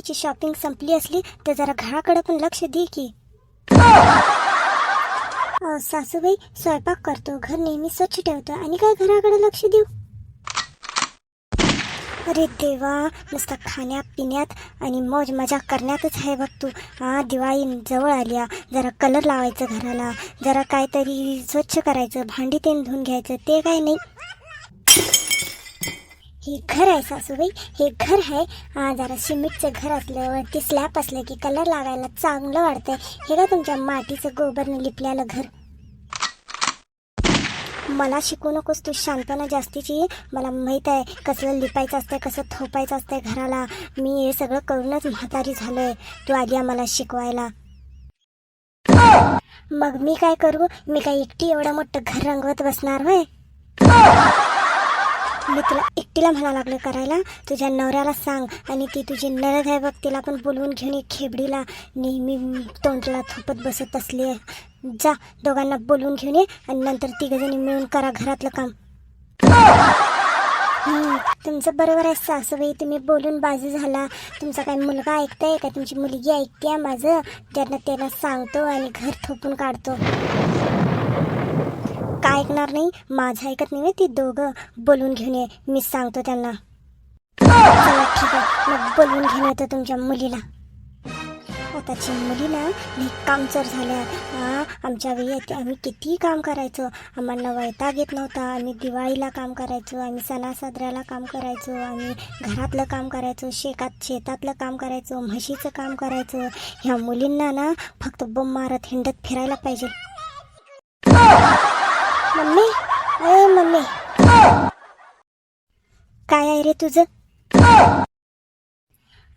दिवाळीची शॉपिंग संपली असली तर जरा घराकडे पण लक्ष दे की. सासूबाई स्वयंपाक करतो. घर नेहमी स्वच्छ ठेवतो. आणि काय घराकडे लक्ष देऊ? अरे देवा नुसतं खाण्यात पिण्यात आणि मौज मजा करण्यातच आहे बघ तू. हा दिवाळी जवळ आली जरा कलर लावायचं घराला. जरा काहीतरी स्वच्छ करायचं. भांडी तेन धुवून घ्यायचं. ते काय नाही. हे घर आहे सासूबाई. हे घर आहे. जरा सिमेंटचं घर असल्यावरती स्लॅब असलं की कलर लावायला चांगलं वाटतंय. हे का तुमच्या मातीचं गोबरनं लिपलेलं घर? मला शिकू नकोस तू शांतपणा जास्तीची मला माहीत आहे कसं लिपायचं असतंय कसं थोपायचं असतंय घराला. मी हे सगळं करूनच म्हातारी झालोय. तू आली आम्हाला मला शिकवायला. मग मी काय करू? मी काय एकटी एवढं मोठं घर रंगवत बसणार होय? तिला म्हणा लागलं करायला तुझ्या नवऱ्याला सांग. आणि ती तुझी नरद आहे बघ तिला पण बोलवून घेऊन ये खेबडीला नेहमी तोंडला थोपत बसत असली आहे. जा दोघांना बोलवून घेऊन ये आणि नंतर तिघजणी मिळून करा घरातलं काम. हम्म, तुमचं बरोबर आहे सासूबाई तुम्ही बोलून बाजू झाला. तुमचा काय मुलगा ऐकताय का? तुमची मुलगी ऐकते माझं? त्यांना त्यांना सांगतो आणि घर थोपून काढतो. का ऐकणार नाही? माझं ऐकत नाही ती दोघं. बोलून घेऊन ये. मी सांगतो त्यांना. चला ठीक आहे. मग बोलून घेऊन येतो तुमच्या मुलीला. आताची मुली ना लई कामचर झाल्या हा आमच्या वेळी आम्ही किती काम करायचो? आम्हाला वैताग येत नव्हता. आम्ही दिवाळीला काम करायचो. आम्ही सणासादऱ्याला काम करायचो. आम्ही घरातलं काम करायचो. शेतात शेतातलं काम करायचो. म्हशीचं काम करायचो. ह्या मुलींना ना फक्त बम मारत हिंडत फिरायला पाहिजे. मम्मी? अरे मम्मी. काय आहे रे तुझं?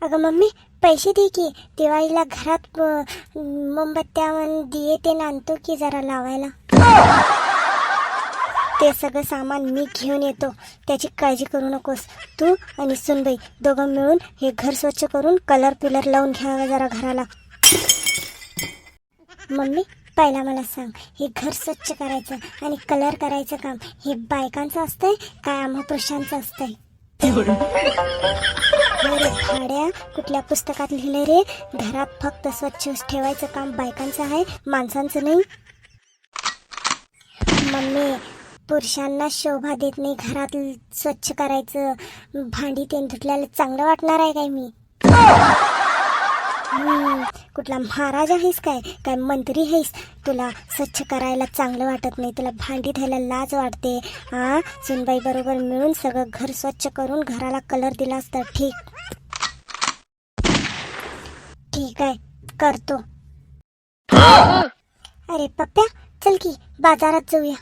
अगं मम्मी पैसे दे की. दिवाळीला घरात मोमबत्त्या दिये ते आणतो की जरा लावायला. ते सगळं सामान मी घेऊन येतो. त्याची काळजी करू नकोस. तू आणि सुनबाई दोघं मिळून हे घर स्वच्छ करून कलर पिलर लावून घ्यावं जरा घराला. मम्मी? पहिला मला सांग हे घर स्वच्छ करायचं आणि कलर करायचं काम हे बायकांचं असतंय काय आम्हा पुरुषांचं असतंय भाड्या कुठल्या पुस्तकात लिहिलंय रे? घरात फक्त स्वच्छ ठेवायचं काम बायकांचं आहे माणसांचं नाही. मम्मी पुरुषांना शोभा देत नाही घरात स्वच्छ करायचं. भांडी ते धुतल्याला चांगलं वाटणार आहे काय मी? कुठला महाराज आहेस काय? काय मंत्री आहेस? तुला स्वच्छ करायला चांगलं वाटत नाही तुला भांडी धुवायला लाज वाटते हा सुनबाई बरोबर मिळून सगळं घर स्वच्छ करून घराला कलर दिला असता ठीक. ठीक आहे करतो. अरे पप्प्या चल की बाजारात जाऊया.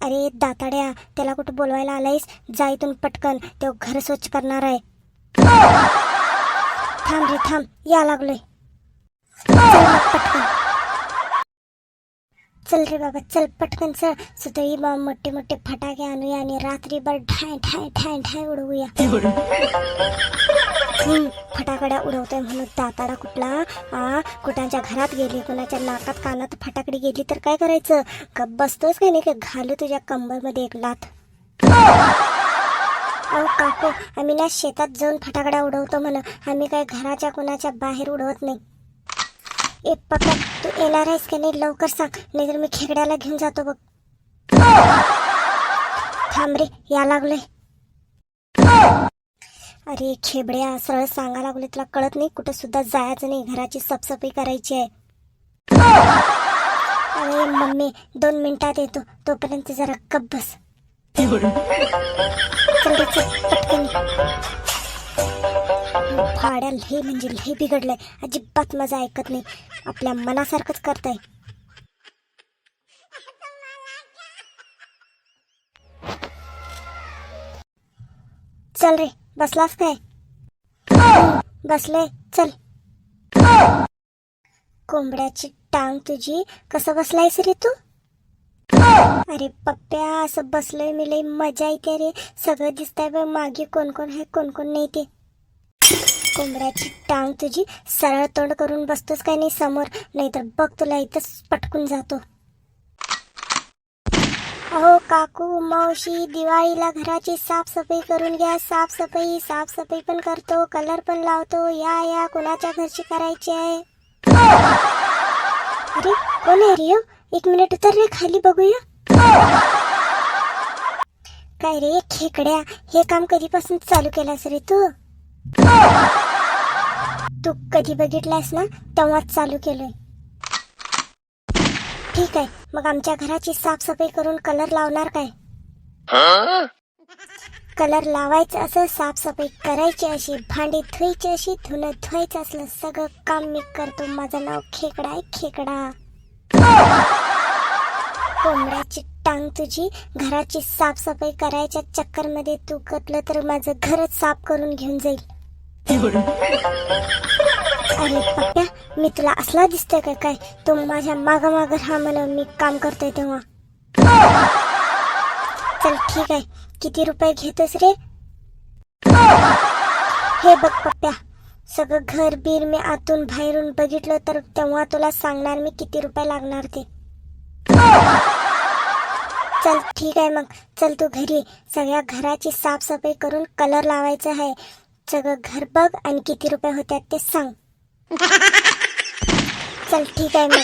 अरे दाताड्या त्याला कुठं बोलवायला आलायस? जा इथून पटकन तो घर स्वच्छ करणार आहे. थांब रे थांब. या लागलोय. चल मग पटकन. चल रे बाबा चल पटकन चल. सुतळी बा मोठे मोठे फटाके आणूया आणि रात्रीभर ठाय ठाय ठाय ठाय उडवूया. फटाकड्या उडवतोय म्हणून दाताडा कुठला? आ कुणाच्या घरात गेली कुणाच्या नाकात कानात फटाकडी गेली तर काय करायचं? बसतोच काय नाही? का घालू तुझ्या कंबरमध्ये एक लाथ अहो काकू आम्ही ना शेतात जाऊन फटाकडा उडवतो म्हण आम्ही काय घराच्या कुणाच्या बाहेर उडवत नाही. ए पप्पा तू येणार आहेस का नाही लवकर सांग. नाहीतर मी खेकड्याला घेऊन जातो बघ. थांब रे या लागलोय. अरे खेबड्या सरळ सांगा लागले तुला कळत नाही कुठं सुद्धा जायचं नाही. घराची साफसफाई करायची आहे. अरे मम्मी दोन मिनिटात येतो. तोपर्यंत जरा गप बस. चल रे, पटकन भाड्या लय म्हणजे लय बिघडलंय. अजिबात मजा ऐकत नाही. आपल्या मनासारखंच करताय. चल रे बसलास काय? बसले चल. कोंबड्याची टांग तुझी कसं बसलायस रे तू? अरे पप्प्या असं बसलोय मी लई मजा येते रे. सगळं दिसतंय बघ मागे कोण कोण आहे कोण कोण नाही ते. कोंबड्याची टांग तुझी सरळ तोंड करून बसतोस काय नाही समोर? नाहीतर बघ तुला इथंच पटकून जातो. अहो काकू मावशी दिवाळीला घराची साफसफाई करून घ्या. साफसफाई साफसफाई पण करतो कलर पण लावतो. या या कोणाच्या घरची करायची आहे? अरे कोण आहे रिओ एक मिनिट उतर रे खाली बघूया. काय रे खेकड्या हे काम कधीपासून चालू केलास रे तू? तू कधी बघितलास ना तेव्हाच चालू केलंय. ठीक आहे मग आमच्या घराची साफसफाई करून कलर लावणार काय? कलर लावायचं असं साफसफाई करायची अशी भांडी धुवायची अशी धुणं धुवायचं असलं सगळं काम मी करतो. माझं नाव खेकडा आहे खेकडा. कोंबड्याची टांग तुझी घराची साफसफाई करायच्या चक्करमध्ये तू कटलं तर माझं घरच साफ करून घेऊन जाईल. अरे पप्प्या मी तुला असला दिसतोय का काय? तू माझ्या माग माग राहा मी काम करतोय तेव्हा. चल ठीक आहे. किती रुपये घेतोस रे? हे बघ पप्प्या सगळं घर बीर मी आतून बाहेरून बघितलं तर तेव्हा तुला सांगणार मी किती रुपये लागणार ते. चल ठीक आहे मग. चल तू घरी सगळ्या घराची साफसफाई करून कलर लावायचं आहे. सगळं घर बघ आणि किती रुपये होत्यात ते सांग. चल ठीक आहे मग.